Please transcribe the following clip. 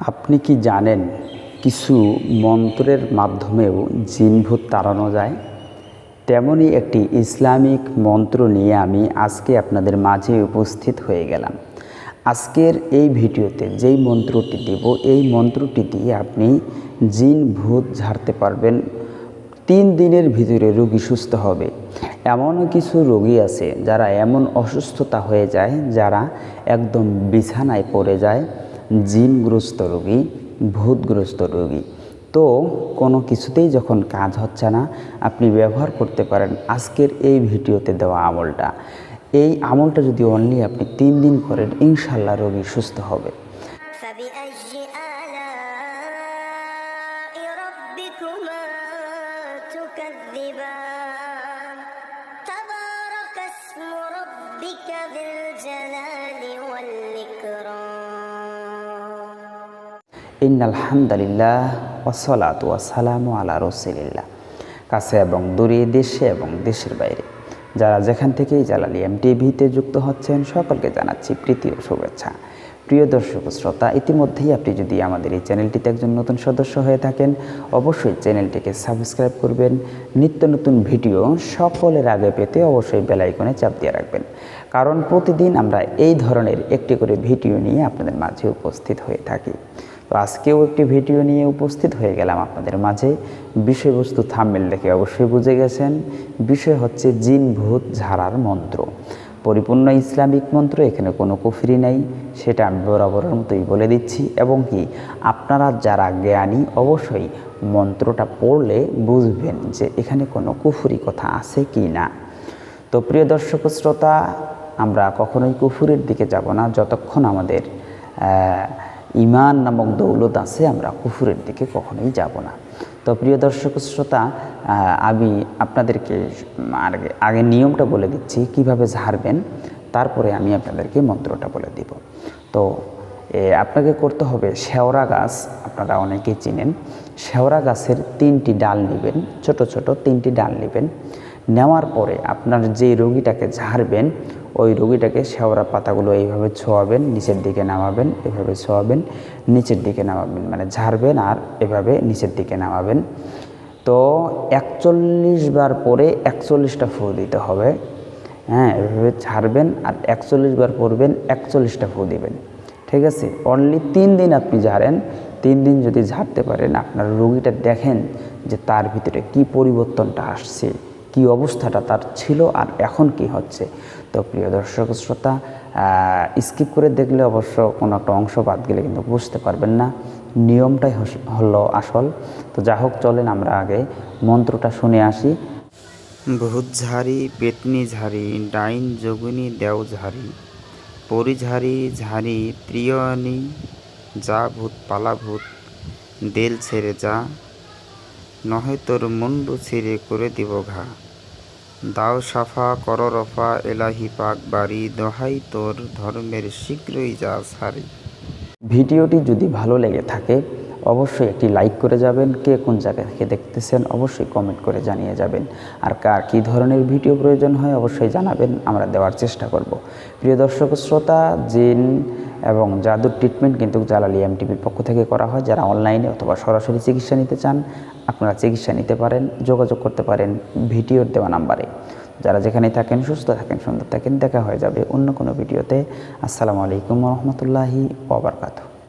আপনি কি জানেন কিছু মন্ত্রের মাধ্যমেও জিনভূত তাড়ানো যায়? তেমনই একটি ইসলামিক মন্ত্র নিয়ে আমি আজকে আপনাদের মাঝে উপস্থিত হয়ে গেলাম। আজকের এই ভিডিওতে যেই মন্ত্রটি দেব, এই মন্ত্রটি দিয়ে আপনি জিন ভূত ঝাড়তে পারবেন। তিন দিনের ভিতরে রোগী সুস্থ হবে। এমনও কিছু রোগী আছে যারা এমন অসুস্থতা হয়ে যায়, যারা একদম বিছানায় পড়ে যায়। জিনগ্রস্ত রোগী ভূতগ্রস্ত রোগী তো কোনো কিছুতেই যখন কাজ হচ্ছে না আপনি ব্যবহার করতে পারেন আজকের এই ভিডিওতে দেওয়া আমলটা এই আমলটা যদি অনলি আপনি তিন দিন করেন ইনশাল্লাহ রোগী সুস্থ হবে فبأي آلاء ربكما تكذبان تبارك اسم ربك ذي الجلال ইন্নাল হামদালিল্লাহ ওসলাত ওয়াসালাম আলা রসিল্লাহ কাছে এবং দূরে দেশে এবং দেশের বাইরে। যারা যেখান থেকেই জালালি এম টিভিতে যুক্ত হচ্ছেন, সকলকে জানাচ্ছি প্রীতি ও শুভেচ্ছা। প্রিয় দর্শক শ্রোতা, ইতিমধ্যেই আপনি যদি আমাদের এই চ্যানেলটিতে একজন নতুন সদস্য হয়ে থাকেন, অবশ্যই চ্যানেলটিকে সাবস্ক্রাইব করবেন। নিত্য নতুন ভিডিও সকলের আগে পেতে অবশ্যই বেলাইকনে চাপ দিয়ে রাখবেন। কারণ প্রতিদিন আমরা এই ধরনের একটি করে ভিডিও নিয়ে আপনাদের মাঝে উপস্থিত হয়ে থাকি। তো আজকেও একটি ভিডিও নিয়ে উপস্থিত হয়ে গেলাম আপনাদের মাঝে। বিষয়বস্তু থাম্মেল দেখে অবশ্যই বুঝে গেছেন। বিষয় হচ্ছে জিন ভূত ঝাড়ার মন্ত্র। পরিপূর্ণ ইসলামিক মন্ত্র এখানে কোনো কুফরি নাই, সেটা আমি বরাবরের মতোই বলে দিচ্ছি। এবং কি, আপনারা যারা জ্ঞানী, অবশ্যই মন্ত্রটা পড়লে বুঝবেন যে এখানে কোনো কুফুরি কথা আছে কি না। তো প্রিয় দর্শক শ্রোতা, আমরা কখনোই কুফুরের দিকে যাব না। যতক্ষণ আমাদের ইমান নামক দৌলত আছে, আমরা কুফুরের দিকে কখনোই যাব না। তো প্রিয় দর্শক শ্রোতা আমি আপনাদেরকে আগে নিয়মটা বলে দিচ্ছি, কীভাবে ঝাড়বেন, তারপরে আমি আপনাদেরকে মন্ত্রটা বলে দিব। তো আপনাকে করতে হবে শেওড়া গাছ, আপনারা অনেকেই চিনেন। শেওড়া গাছের তিনটি ডাল নেবেন, ছোট ছোট তিনটি ডাল নেবেন। নেওয়ার পরে আপনার যে রোগীটাকে ঝাড়বেন, ওই রোগীটাকে শেওড়া পাতাগুলো এইভাবে ছোঁয়াবেন, নিচের দিকে নামাবেন, এভাবে ছোঁয়াবেন, নিচের দিকে নামাবেন মানে ঝাড়বেন আর এভাবে নিচের দিকে নামাবেন। তো একচল্লিশ বার পরে একচল্লিশটা ফু দিতে হবে। হ্যাঁ এভাবে ছাড়বেন আর একচল্লিশ বার পরবেন, একচল্লিশটা ফু দিবেন। ঠিক আছে? অনলি তিন দিন আপনি ঝাড়েন। তিন দিন যদি ঝাড়তে পারেন, আপনার রোগীটা দেখেন যে তার ভিতরে কি পরিবর্তনটা আসছে। কি অবস্থাটা তার ছিল আর এখন কি হচ্ছে? তো প্রিয় দর্শক শ্রোতা স্কিপ করে দেখলে অবশ্য কোনো একটা অংশ বাদ গেলে কিন্তু বুঝতে পারবেন না। নিয়মটাই হলো আসল। তো যা হোক, চলেন আমরা আগে মন্ত্রটা শুনে আসি। ভূত ঝাড়ি, পেটনি ঝাড়ি, ডাইন যোগিনী, দেও ঝাড়ি। পরি ঝাড়ি ঝাড়ি প্রিয়নি, যা ভূত পালা ভূত, দেল ছেড়ে যা। নহে তোর মুন্ডু ছিঁড়ে করে দিব ঘা। দাও সাফা কর রফা, এলাহি পাক বাড়ি, দহাই তোর ধর্মের শীঘ্রই যা সারি। ভিডিওটি যদি ভালো লেগে থাকে অবশ্যই একটি লাইক করে যাবেন। কে কোন জায়গা থেকে দেখতেছেন, অবশ্যই কমেন্ট করে জানিয়ে যাবেন। আর কার কী ধরনের ভিডিও প্রয়োজন হয়, অবশ্যই জানাবেন। আমরা দেওয়ার চেষ্টা করব। প্রিয় দর্শক শ্রোতা, জিন এবং জাদুর ট্রিটমেন্ট কিন্তু জালালি এমটিভির পক্ষ থেকে করা হয়। যারা অনলাইনে অথবা সরাসরি চিকিৎসা নিতে চান, আপনারা চিকিৎসা নিতে পারেন, যোগাযোগ করতে পারেন ভিডিওর দেওয়া নাম্বারে। যারা যেখানে থাকেন, সুস্থ থাকেন, সুন্দর থাকেন, দেখা হয়ে যাবে অন্য কোনো ভিডিওতে আসসালামু আলাইকুম রহমতুল্লাহি ওবরকাতু